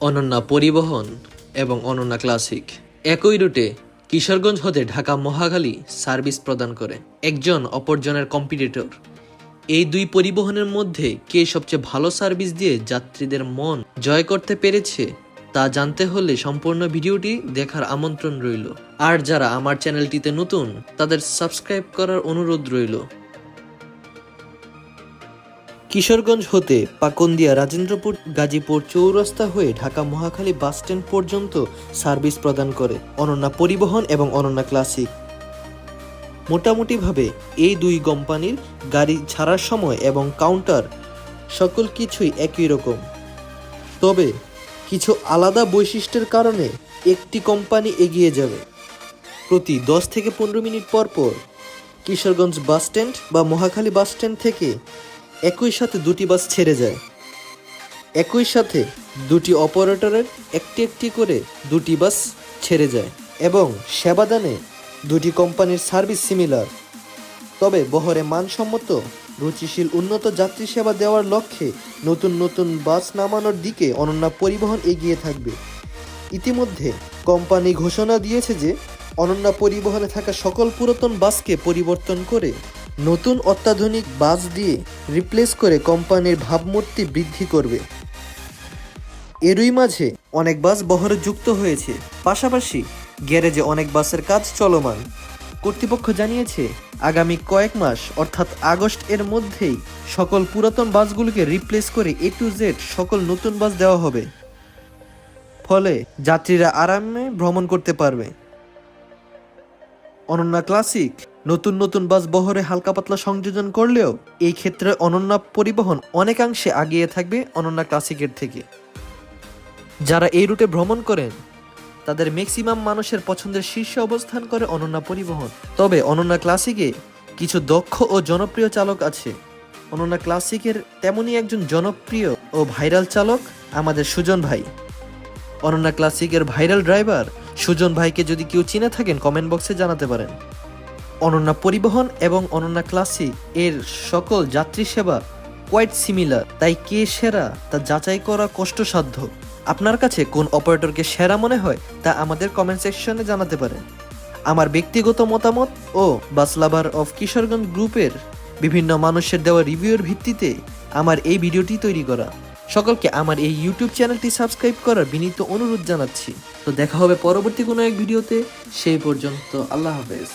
অনন্যা পরিবহন এবং অনন্যা ক্লাসিক। একই রুটে কিশোরগঞ্জ হতে ঢাকা মহাখালী সার্ভিস প্রদান করে। একজন অপরজনের কম্পিটিটর। এই দুই পরিবহনের মধ্যে কে সবচেয়ে ভালো সার্ভিস দিয়ে যাত্রীদের মন জয় করতে পেরেছে, তা জানতে হলে সম্পূর্ণ ভিডিওটি দেখার আমন্ত্রণ রইল। আর যারা আমার চ্যানেলটিতে নতুন, তাদের সাবস্ক্রাইব করার অনুরোধ রইল। কিশোরগঞ্জ হতে পাকন্দিয়া, রাজেন্দ্রপুর, গাজীপুর চৌরাস্তা হয়ে ঢাকা মহাখালী বাসস্ট্যান্ড পর্যন্ত সার্ভিস প্রদান করে অনন্যা পরিবহন এবং অনন্যা ক্লাসিক। মোটামুটিভাবে এই দুই কোম্পানির গাড়ি ছাড়ার সময় এবং কাউন্টার সকল কিছুই একই রকম। তবে কিছু আলাদা বৈশিষ্ট্যের কারণে একটি কোম্পানি এগিয়ে যাবে। প্রতি দশ থেকে পনেরো মিনিট পর পর কিশোরগঞ্জ বাস স্ট্যান্ড বা মহাখালী বাস স্ট্যান্ড থেকে একই সাথে দুটি বাস ছেড়ে যায়। একই সাথে দুটি অপারেটরের একটি একটি করে দুটি বাস ছেড়ে যায় এবং সেবাদানে দুটি কোম্পানির সার্ভিস সিমিলার। তবে বহরে মানসম্মত, রুচিশীল, উন্নত যাত্রী সেবা দেওয়ার লক্ষ্যে নতুন নতুন বাস নামানোর দিকে অনন্যা পরিবহন এগিয়ে থাকবে। ইতিমধ্যে কোম্পানি ঘোষণা দিয়েছে যে, অনন্যা পরিবহনে থাকা সকল পুরাতন বাসকে পরিবর্তন করে নতুন অত্যাধুনিক বাস দিয়ে রিপ্লেস করে কোম্পানির ভাবমূর্তি বৃদ্ধি করবে। এরই মাঝে অনেক বাস বহরে যুক্ত হয়েছে। পাশাপাশি গ্যারেজে অনেক বাসের কাজ চলমান। কর্তৃপক্ষ জানিয়েছে, আগামী কয়েক মাস, অর্থাৎ আগস্ট এর মধ্যেই, সকল পুরাতন বাসগুলোকে রিপ্লেস করে এ টু জেড সকল নতুন বাস দেওয়া হবে। ফলে যাত্রীরা আরামে ভ্রমণ করতে পারবে। অনন্যা ক্লাসিক নতুন নতুন বাস বহরে হালকা পাতলা সংযোজন করলেও এই ক্ষেত্রে অনন্যা পরিবহন অনেকাংশে আগিয়ে থাকবে অনন্যা ক্লাসিকের থেকে। যারা এই রুটে ভ্রমণ করেন, তাদের ম্যাক্সিমাম মানুষের পছন্দের শীর্ষে অবস্থান করে অনন্যা পরিবহন। তবে অনন্যা ক্লাসিকে কিছু দক্ষ ও জনপ্রিয় চালক আছে। অনন্যা ক্লাসিকের তেমনই একজন জনপ্রিয় ও ভাইরাল চালক আমাদের সুজন ভাই। অনন্যা ক্লাসিকের ভাইরাল ড্রাইভার সুজন ভাইকে যদি কেউ চিনে থাকেন, কমেন্ট বক্সে জানাতে পারেন। অনন্যা পরিবহন এবং অনন্যা ক্লাসিক এর সকল যাত্রী সেবা কোয়াইট সিমিলার তাই কে সেরা তা যাচাই করা কষ্টসাধ্য। আপনার কাছে কোন অপারেটরকে সেরা মনে হয় তা আমাদের কমেন্ট সেকশনে জানাতে পারেন। আমার ব্যক্তিগত মতামত ও বাস লাভার অফ কিশোরগঞ্জ গ্রুপের বিভিন্ন মানুষের দেওয়া রিভিউয়ের ভিত্তিতে আমার এই ভিডিওটি তৈরি করা। সকলকে আমার এই ইউটিউব চ্যানেলটি সাবস্ক্রাইব করার বিনীত অনুরোধ জানাচ্ছি। তো দেখা হবে পরবর্তী কোনো এক ভিডিওতে। সেই পর্যন্ত আল্লাহ হাফেজ।